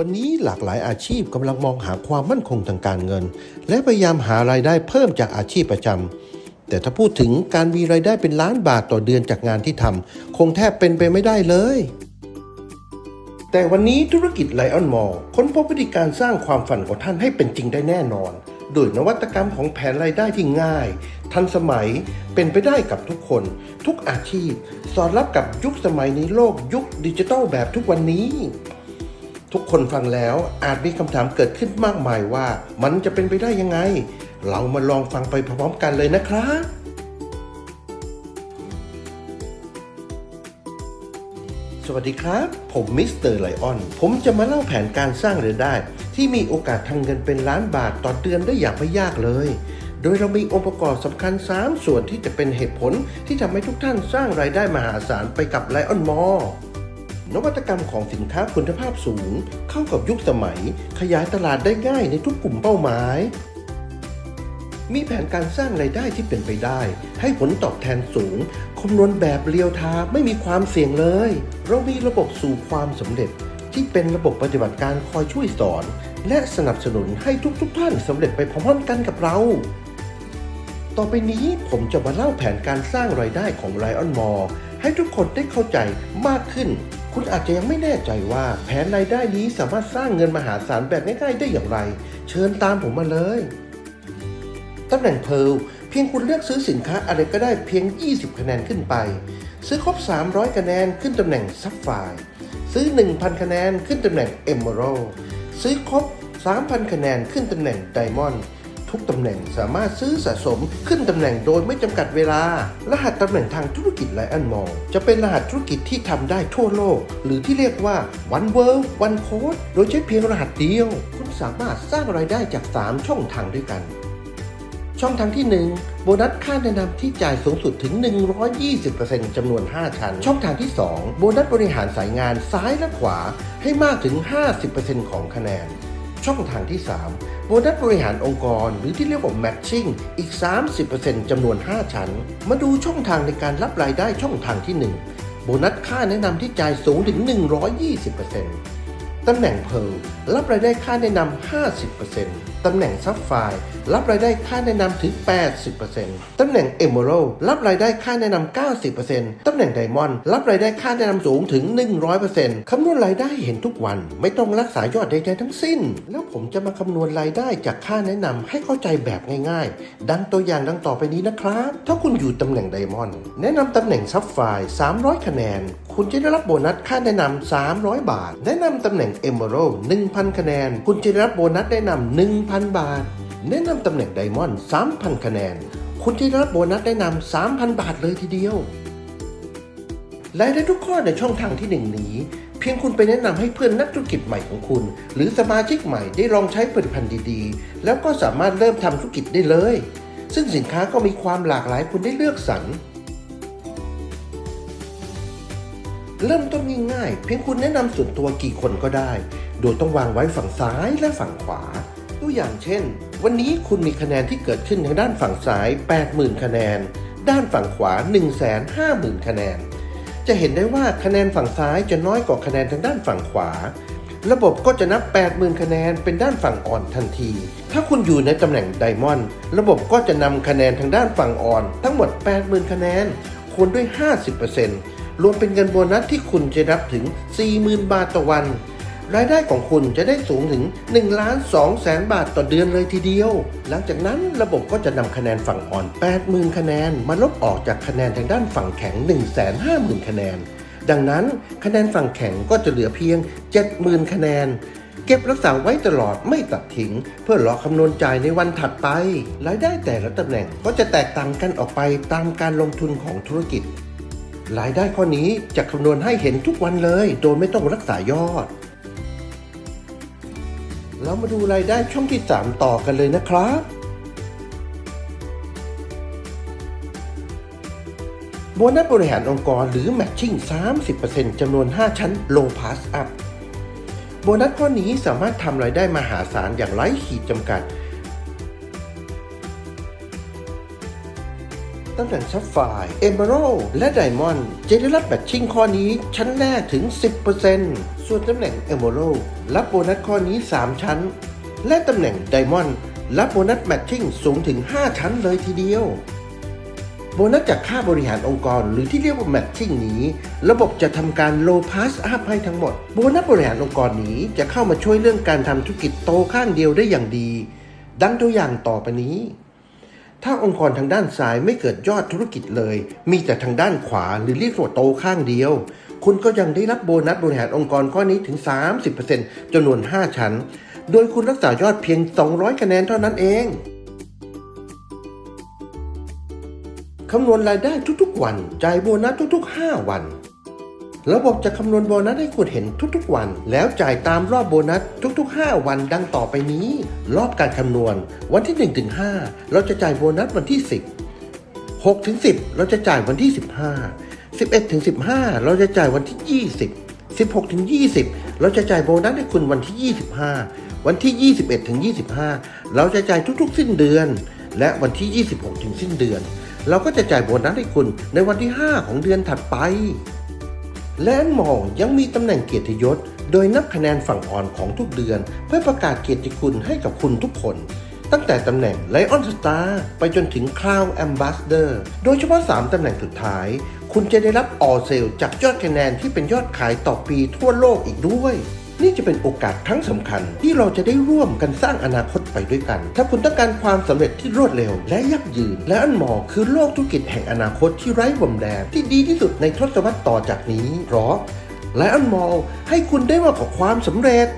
วันนี้หลากหลายอาชีพกำลังมองหาความมั่นคงทางการเงิน และพยายามหารายได้เพิ่มจากอาชีพประจำแต่ถ้าพูดถึงการมีรายได้เป็นล้านบาทต่อเดือนจากงานที่ทำคงแทบเป็นไปไม่ได้เลย แต่วันนี้ธุรกิจไลออนมอลค้นพบวิธีการสร้างความฝันของท่านให้เป็นจริงได้แน่นอน โดยนวัตกรรมของแผนรายได้ที่ง่าย ทันสมัยเป็นไปได้กับทุกคน ทุกอาชีพ สอดรับกับยุคสมัยในโลกยุคดิจิทัลแบบทุกวันนี้ ทุกคนฟังแล้วอาจมีคำถามเกิดขึ้นมากมายว่า มันจะเป็นไปได้ยังไง เรามาลองฟังไปพร้อมๆกันเลยนะครับสวัสดีครับ ผมมิสเตอร์ไลออน ผมจะมาเล่าแผนการสร้างรายได้ ที่มีโอกาสทำเงินเป็นล้านบาทต่อเดือนได้อย่างไม่ยากเลย โดยเรามีองค์ประกอบสำคัญ 3 ส่วนที่จะเป็นเหตุผลที่ทำให้ทุกท่านสร้างรายได้มหาศาลไปกับไลออนมอ นวัตกรรมของสินค้าคุณภาพสูง เข้ากับยุคสมัย ขยายตลาดได้ง่ายในทุกกลุ่มเป้าหมาย มีแผนการสร้างรายได้ที่เป็นไปได้ ให้ผลตอบแทนสูงคำนวณแบบเรียวไทม์ไม่มีความเสี่ยงเลย เรามีระบบสู่ความสำเร็จที่เป็นระบบปฏิบัติการคอยช่วยสอน และสนับสนุนให้ทุกๆทท่านสำเร็จไปพร้อมๆกันกับเรา ต่อไปนี้ผมจะมาเล่าแผนการสร้างรายได้ของ Lion m o r ให้ทุกคนได้เข้าใจมากขึ้น คุณอาจจะยังไม่แน่ใจว่าแผนรายได้นี้สามารถสร้างเงินมหาศาลแบบง่ายๆได้อย่างไร เชิญตามผมมาเลยตำแหน่งเพลเพียงคุณเลือกซื้อสินค้าอะไรก็ได้เพียง 20 คะแนนขึ้นไป ซื้อครบ 300 คะแนนขึ้นตำแหน่งซับไฟซื้อ 1,000 คะแนนขึ้นตำแหน่งเอมเมอรัลซื้อครบ 3,000 คะแนนขึ้นตำแหน่งไดมอนด์ ทุกตำแหน่งสามารถซื้อสะสมขึ้นตำแหน่งโดยไม่จำกัดเวลา รหัสตำแหน่งทางธุรกิจไลอันมอลจะเป็นรหัสธุรกิจที่ทำได้ทั่วโลก หรือที่เรียกว่า one world one code โดยใช้เพียงรหัสเดียว คุณสามารถสร้างรายได้จาก 3 ช่องทางด้วยกัน ช่องทางที่ 1 โบนัสค่าแนะนำที่จ่ายสูงสุดถึง 120%จำนวน 5 ชั้น ช่องทางที่ 2 โบนัสบริหารสายงานซ้ายและขวาให้มากถึง 50%ของคะแนน ช่องทางที่ 3 โบนัสบริหารองค์กร หรือที่เรียกว่า matching อีก 30%จำนวน 5 ชั้น มาดูช่องทางในการรับรายได้ช่องทางที่ 1 โบนัสค่าแนะนำที่จ่ายสูงถึง 120% ตำแหน่งเพลรับรายได้ค่าแนะนำ 50%ตำแหน่งซับไฟรับรายได้ค่าแนะนำถึง 80%ตำแหน่ง Emerald รับรายได้ค่าแนะนำ 90%ตำแหน่ง Diamond รับรายได้ค่าแนะนำสูงถึง 100%คำนวณรายได้เห็นทุกวัน ไม่ต้องรักษายอดใดๆทั้งสิ้น แล้วผมจะมาคำนวณรายได้จากค่าแนะนำให้เข้าใจแบบง่ายๆ ดังตัวอย่างดังต่อไปนี้นะครับ ถ้าคุณอยู่ตำแหน่ง Diamond แนะนำตำแหน่งซับไฟ300 คะแนน คุณจะได้รับโบนัสค่าแนะนำ 300 บาท แนะนำตำแหน่ง Emerald 1,000 คะแนน คุณจะได้รับโบนัสแนะนำ 1,000 บาท แนะนำตำแหน่งไดมอนด์3,000 คะแนน คุณจะได้รับโบนัสแนะนำ 3,000 บาทเลยทีเดียวรายได้ทุกข้อในช่องทางที่ 1 นี้ เพียงคุณไปแนะนำให้เพื่อนนักธุรกิจใหม่ของคุณ หรือสมาชิกใหม่ได้ลองใช้ผลิตภัณฑ์ดีๆ แล้วก็สามารถเริ่มทำธุรกิจได้เลย ซึ่งสินค้าก็มีความหลากหลายคุณได้เลือกสรร เริ่มต้นง่ายๆ เพียงคุณแนะนำส่วนตัวกี่คนก็ได้ โดยต้องวางไว้ฝั่งซ้ายและฝั่งขวา ตัวอย่างเช่น วันนี้คุณมีคะแนนที่เกิดขึ้นทางด้านฝั่งซ้าย 80,000 คะแนน ด้านฝั่งขวา 150,000 คะแนน จะเห็นได้ว่าคะแนนฝั่งซ้ายจะน้อยกว่าคะแนนทางด้านฝั่งขวา ระบบก็จะนับ 80,000 คะแนนเป็นด้านฝั่งอ่อนทันที ถ้าคุณอยู่ในตำแหน่งไดมอนด์ระบบก็จะนำคะแนนทางด้านฝั่งอ่อน ทั้งหมด 80,000 คะแนนคูณด้วย 50% รวมเป็นเงินโบนัสที่คุณจะรับถึง 40,000 บาทต่อวัน รายได้ของคุณจะได้สูงถึง1ล้าน2แสนบาทต่อเดือนเลยทีเดียว หลังจากนั้นระบบก็จะนำคะแนนฝั่งอ่อน 80,000 คะแนน มาลบออกจากคะแนนทางด้านฝั่งแข็ง 150,000 คะแนน ดังนั้นคะแนนฝั่งแข็งก็จะเหลือเพียง 70,000 คะแนนเก็บรักษาไว้ตลอดไม่ตัดทิ้ง เพื่อรอคำนวณจ่ายในวันถัดไป รายได้แต่ละตำแหน่งก็จะแตกต่างกันออกไปตามการลงทุนของธุรกิจ รายได้ข้อนี้จะคำนวณให้เห็นทุกวันเลย โดยไม่ต้องรักษายอด เรามาดูรายได้ช่องที่ 3 ต่อกันเลยนะครับ โบนัสบริหารองค์กรหรือ Matching 30%จำนวน 5 ชั้น Low Pass Up โบนัสข้อนี้สามารถทำรายได้มหาศาลอย่างไร้ขีดจำกัด ตำแหน่งซัฟไฟเอเมอรัลและไดมอนด์จะได้รับแบตชิ่งข้อนี้ชั้นแรกถึง 10%ส่วนตำแหน่งเอเมอรัลรับโบนัสข้อนี้ 3 ชั้น และตำแหน่งไดมอนด์รับโบนัสแมทชิ่งสูงถึง 5 ชั้นเลยทีเดียว โบนัสจากค่าบริหารองค์กรหรือที่เรียกว่าแมทชิ่งนี้ ระบบจะทำการโลพาสอัพให้ทั้งหมด โบนัสบริหารองค์กรนี้จะเข้ามาช่วยเรื่องการทำธุรกิจโตข้างเดียวได้อย่างดี ดังตัวอย่างต่อไปนี้ ถ้าองค์กรทางด้านซ้ายไม่เกิดยอดธุรกิจเลย มีแต่ทางด้านขวาหรือเรียกว่าโตข้างเดียว คุณก็ยังได้รับโบนัสบริหารองค์กรข้อนี้ถึง 30%จำนวน 5 ชั้น โดยคุณรักษายอดเพียง 200 คะแนนเท่านั้นเอง คำนวณรายได้ทุกๆวัน จ่ายโบนัสทุกๆ 5 วัน ระบบจะคำนวณโบนัสให้คุณเห็นทุกๆวัน แล้วจ่ายตามรอบโบนัสทุก ๆ 5 วันดังต่อไปนี้ รอบการคำนวณ วันที่1ถึง5เราจะจ่ายโบนัสวันที่ 10 6ถึง10 เราจะจ่ายวันที่ 15 11ถึง15 เราจะจ่ายวันที่ 20 16ถึง20 เราจะจ่ายโบนัสให้คุณวันที่ 25 วันที่ 21ถึง25 เราจะจ่ายทุกๆ สิ้นเดือน และวันที่ 26 ถึงสิ้นเดือน เราก็จะจ่ายโบนัสให้คุณในวันที่ 5 ของเดือนถัดไป และอันมองยังมีตำแหน่งเกียรติยศ โดยนับคะแนนฝั่งอ่อนของทุกเดือน เพื่อประกาศเกียรติคุณให้กับคุณทุกคน ตั้งแต่ตำแหน่งไลออนสตาร์ไปจนถึงคราวแอมบาสเดอร์โดยเฉพาะ 3 ตำแหน่งสุดท้าย คุณจะได้รับออเซลจากยอดคะแนนที่เป็นยอดขายต่อปีทั่วโลกอีกด้วย นี่จะเป็นโอกาสครั้งสำคัญ ที่เราจะได้ร่วมกันสร้างอนาคตไปด้วยกัน ถ้าคุณต้องการความสำเร็จที่รวดเร็ว และยั่งยืน และอันมอคือโลกธุรกิจแห่งอนาคตที่ไร้บมแดนที่ดีที่สุดในทศวรรษต่อจากนี้เพราะและอันมองให้คุณได้มากกว่าความสำเร็จ